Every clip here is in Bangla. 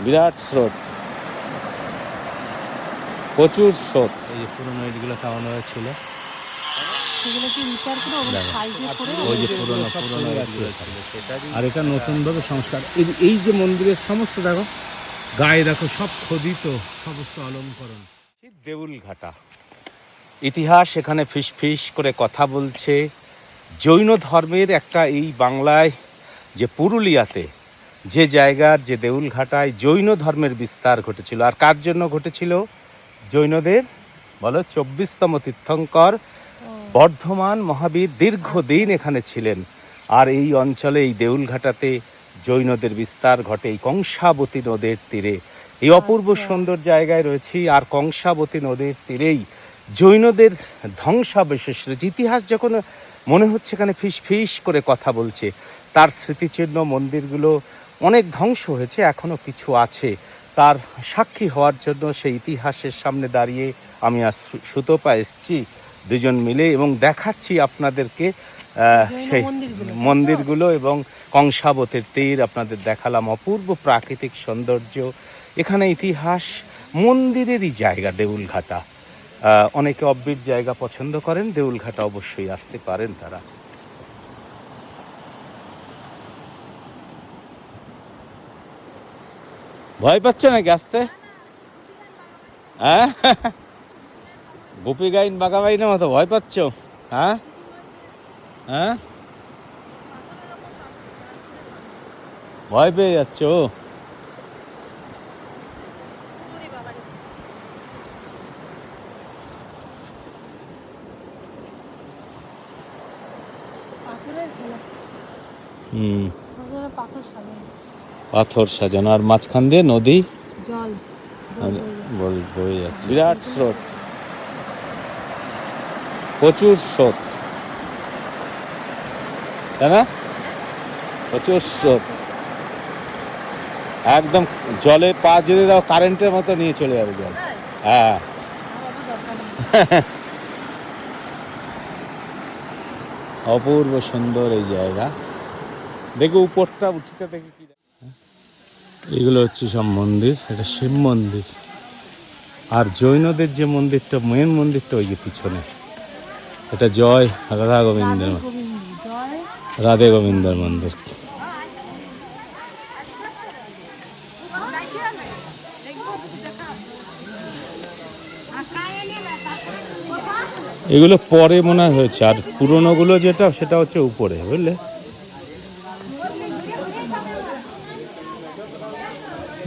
বিরাট স্রোত। প্রচুর স্রোত। এই যে পুরোনো ইটগুলো খাওয়ানো হয়েছিল আর এটা নতুনভাবে সংস্কার। এই- এই যে মন্দিরের সমস্ত দেখো গায়ে দেখো সব খোদিত সমস্ত অলঙ্করণ দেউল ঘাটা। ইতিহাস এখানে ফিস ফিস করে কথা বলছে। জৈন ধর্মের একটা এই বাংলায় যে পুরুলিয়াতে যে জায়গার যে দেউলঘাটায় জৈন ধর্মের বিস্তার ঘটেছিল। আর কার জন্য ঘটেছিল? জৈনদের বলো চব্বিশতম তীর্থঙ্কর বর্ধমান মহাবীর দীর্ঘদিন এখানে ছিলেন। আর এই অঞ্চলে এই দেউলঘাটাতে জৈনদের বিস্তার ঘটে। এই কংসাবতী নদের তীরে। এই অপূর্ব সুন্দর জায়গায় রয়েছি। আর কংসাবতী নদের তীরেই জৈনদের ধ্বংসাবশেষ। রয়েছে ইতিহাস যখন মনে হচ্ছে এখানে ফিস ফিস করে কথা বলছে তার স্মৃতিচিহ্ন মন্দিরগুলো অনেক ধ্বংস হয়েছে এখনও কিছু আছে। তার সাক্ষী হওয়ার জন্য সেই ইতিহাসের সামনে দাঁড়িয়ে আমি আজ সুতপা এসছি। দুজন মিলে এবং দেখাচ্ছি আপনাদেরকে সেই? মন্দিরগুলো। এবং কংসাবতের তীর আপনাদের দেখালাম। অপূর্ব প্রাকৃতিক সৌন্দর্য। এখানে ইতিহাস মন্দিরেরই জায়গা দেউলঘাটা। অনেকে অব্বির জায়গা পছন্দ করেন দেউলঘাটা অবশ্যই আসতে পারেন তারা। ভয় পাচ্ছে নাকি আসতে? হ্যাঁ? গোপী গাইন বাঘা বাইনের মতো ভয় পাচ্ছ? হ্যাঁ? হ্যাঁ? ভয় পেয়ে যাচ্ছ? হুম। পাথর সাজানো পাথর সাজানো আর মাঝখান দিয়ে নদী। বিরাট স্রোত। প্রচুর স্রোত। তাই না? প্রচুর স্রোত। একদম জলে পা যদি দাও কারেন্টের মতো নিয়ে চলে যাবে জল। হ্যাঁ। অপূর্ব সুন্দর এই জায়গা। দেখো উপরটা উঠিতে দেখে কি এগুলো হচ্ছে সব মন্দির, এটা শিব মন্দির। আর জৈনদের যে মন্দিরটা মেন মন্দিরটা ওই যে পিছনে। এটা জয় রাধা গোবিন্দের রাধে গোবিন্দ গোবিন্দের মন্দির। এগুলো পরে মনে হয় হয়েছে। আর পুরনোগুলো যেটা, সেটা হচ্ছে উপরে, বুঝলে?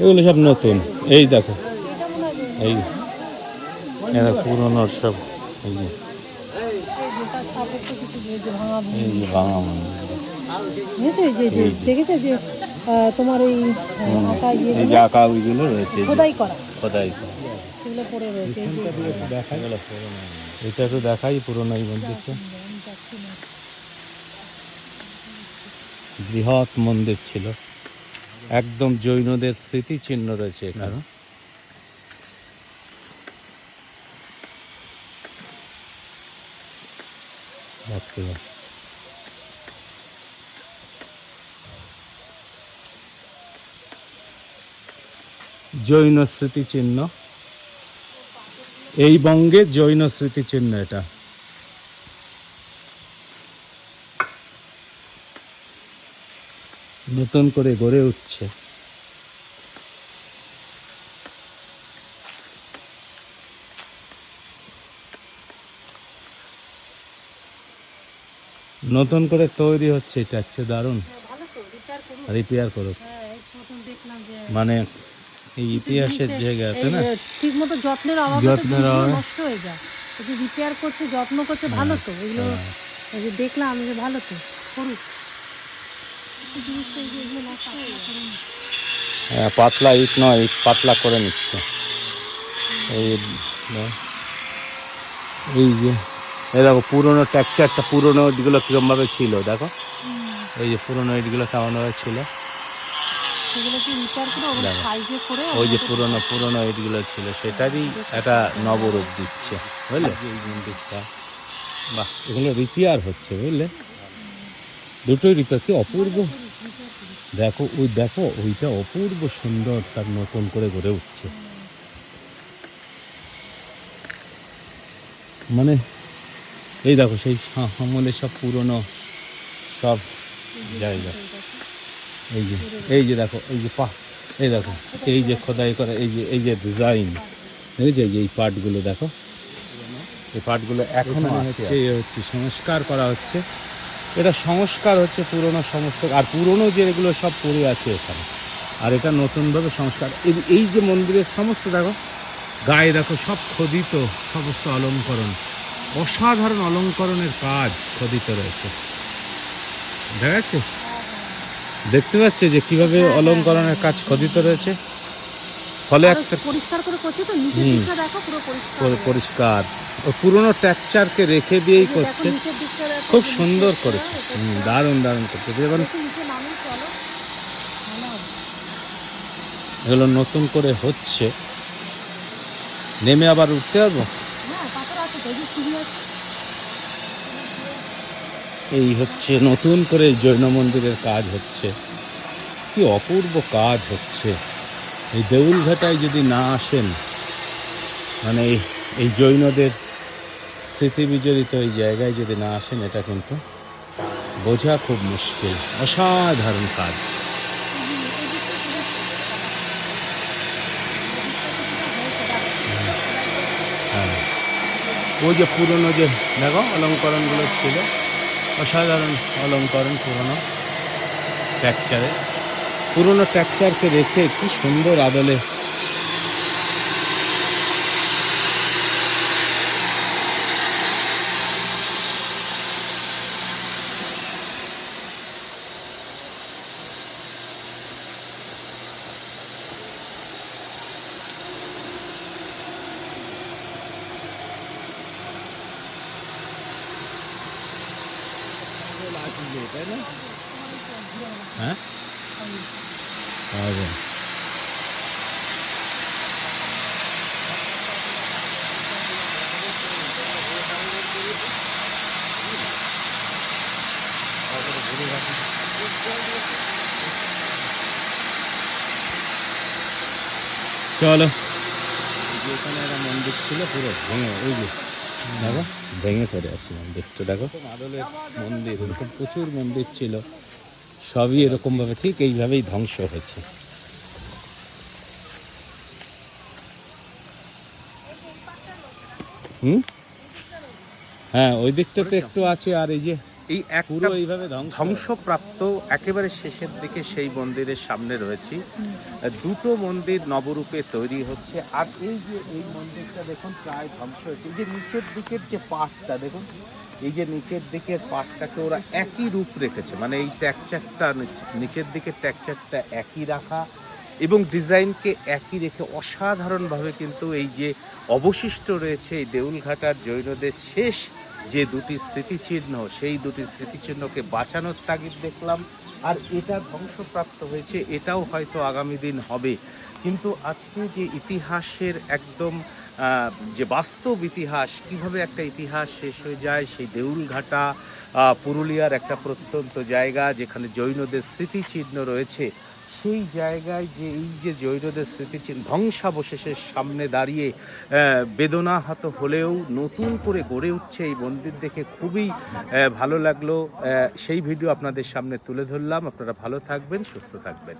এগুলো সব নতুন। এই দেখো। এই এরা পুরনোর সব। এই যে। দেখেছ তোমার ওই আঁকা এই ওইগুলো রয়েছে এই যে। খোদাই করা। সেগুলো পড়ে রয়েছে দেখা গেল এটা তো দেখাই পুরনো এই মন্দিরটা। বৃহৎ মন্দির ছিল। একদম জৈনদের স্মৃতিচিহ্ন রয়েছে এখানে। বাপ। জৈন স্মৃতিচিহ্ন। এই বঙ্গে জৈন স্মৃতিচিহ্ন এটা। নতুন করে গড়ে উঠছে। নতুন করে তৈরি হচ্ছে এটা হচ্ছে দারুণ। রিপেয়ার করুক। হ্যাঁ মানে এই ইতিহাসের জায়গাতে না? ঠিক মতো যত্নের অভাবে যত্নের যত্নের অভাবে। নষ্ট হয়ে যায়। রিপেয়ার করছে যত্ন করছে ভালো তো এগুলো দেখলাম যে ভালো তো করুক এই জিনিসটা এই যে এগুলো নষ্ট হয়ে যায়। হ্যাঁ, পাতলা ইট নয়, ইট পাতলা করে নিচ্ছে। এই এই যে, এই দেখো, পুরোনো টেক্সচারটা পুরোনো ইটগুলো কিরমভাবে ছিল, দেখো। এই যে, পুরোনো ইটগুলো কেমন ছিল। ওই যে পুরোনো পুরোনো ইটগুলো ছিল, সেটারই একটা নবরূপ দিচ্ছে, বুঝলে? এই বাহ, এগুলো রিপেয়ার হচ্ছে, বুঝলে? দুটোই রিপেয়ার কি অপূর্ব। দেখো ওই দেখো ওইটা অপূর্ব সুন্দর তার নতুন করে গড়ে উঠছে। মানে এই দেখো সেই আমলের সব পুরনো সব জায়গা। এই যে এই যে দেখো এই যে পা এই দেখো এই যে খোদাই করা এই যে এই যে ডিজাইন এই যে এই পার্টগুলো দেখো। এই পার্টগুলো এখনও এখানে হচ্ছে এই হচ্ছে সংস্কার করা হচ্ছে। এটা সংস্কার হচ্ছে পুরনো সমস্ত আর পুরনো যেগুলো সব পড়ে আছে এখানে। আর এটা নতুনভাবে সংস্কার। এই- এই যে মন্দিরের সমস্ত দেখো গায়ে দেখো সব খোদিত সমস্ত অলঙ্করণ। অসাধারণ অলঙ্করণের কাজ খোদিত রয়েছে। দেখা যাচ্ছে? দেখতে পাচ্ছে যে কীভাবে হ্যাঁ, হ্যাঁ, অলঙ্করণের হ্যাঁ, কাজ খোদিত রয়েছে? ফলে একটা পরিষ্কার করে করছে তো। পুরো পরিষ্কার। পুরনো টেক্সচারকে রেখে দিয়েই করছে। খুব সুন্দর করেছে। দারুণ দারুণ করছে। যেমন। এগুলো নতুন করে হচ্ছে। নেমে আবার উঠতে পারব? হ্যাঁ। এই হচ্ছে নতুন করে জৈন মন্দিরের কাজ হচ্ছে। কি অপূর্ব কাজ হচ্ছে। এই দেউলঘাটায় যদি না আসেন মানে এই- জৈনদের স্মৃতি বিজড়িত এই জায়গায় যদি না আসেন, এটা কিন্তু বোঝা খুব মুশকিল, অসাধারণ কাজ। হ্যাঁ। ওই যে পুরনো যে, দেখো, অলঙ্করণগুলো ছিল, অসাধারণ অলঙ্করণ, পুরনো ট্যাকচারে পুরনো ট্যাকচারকে রেখে কি সুন্দর আদলে হ্যাঁ পাওয়া চলো। যেখানে একটা মন্দির ছিল পুরো ভেঙে ওই যে। দেখো, ভেঙে পড়ে আছে মন্দিরটা দেখো। আদলের মন্দির, এরকম প্রচুর মন্দির ছিল। সবই এরকমভাবে, ঠিক এইভাবেই ধ্বংস হয়েছে। হুম? হ্যাঁ ওই দিকটাতে একটু আছে আর এই যে এই এক এইভাবে ধ্বংসপ্রাপ্ত একেবারে শেষের দিকে সেই মন্দিরের সামনে রয়েছি। দুটো মন্দির নবরূপে তৈরি হচ্ছে আর এই যে এই মন্দিরটা দেখুন প্রায় ধ্বংস হয়েছে। এই যে নিচের দিকের যে পাটটা দেখুন এই যে নিচের দিকের পাটটাকে ওরা একই রূপ রেখেছে। মানে এই ট্যাকচারটা নিচের দিকের ট্যাকচারটা একই রাখা এবং ডিজাইনকে একই রেখে অসাধারণভাবে কিন্তু এই যে অবশিষ্ট রয়েছে এই দেউলঘাটার জৈনদের শেষ যে দুটি স্মৃতিচিহ্ন, সেই দুটি স্মৃতিচিহ্নকে বাঁচানোর তাগিদ দেখলাম, আর এটা ধ্বংসপ্রাপ্ত হয়েছে, এটাও হয়তো আগামী দিন হবে। কিন্তু আজকে যে ইতিহাসের একদম যে বাস্তব ইতিহাস, কীভাবে একটা ইতিহাস শেষ হয়ে যায়, সেই দেউলঘাটা পুরুলিয়ার একটা প্রত্যন্ত জায়গা, যেখানে জৈনদের স্মৃতিচিহ্ন রয়েছে সেই জায়গায় যে এই যে জৈরদের স্মৃতিচিহ্ন ধ্বংসাবশেষের সামনে দাঁড়িয়ে বেদনাহত হলেও নতুন করে গড়ে উঠছে এই মন্দির দেখে খুবই ভালো লাগল। সেই ভিডিও আপনাদের সামনে তুলে ধরলাম। আপনারা ভালো থাকবেন, সুস্থ থাকবেন।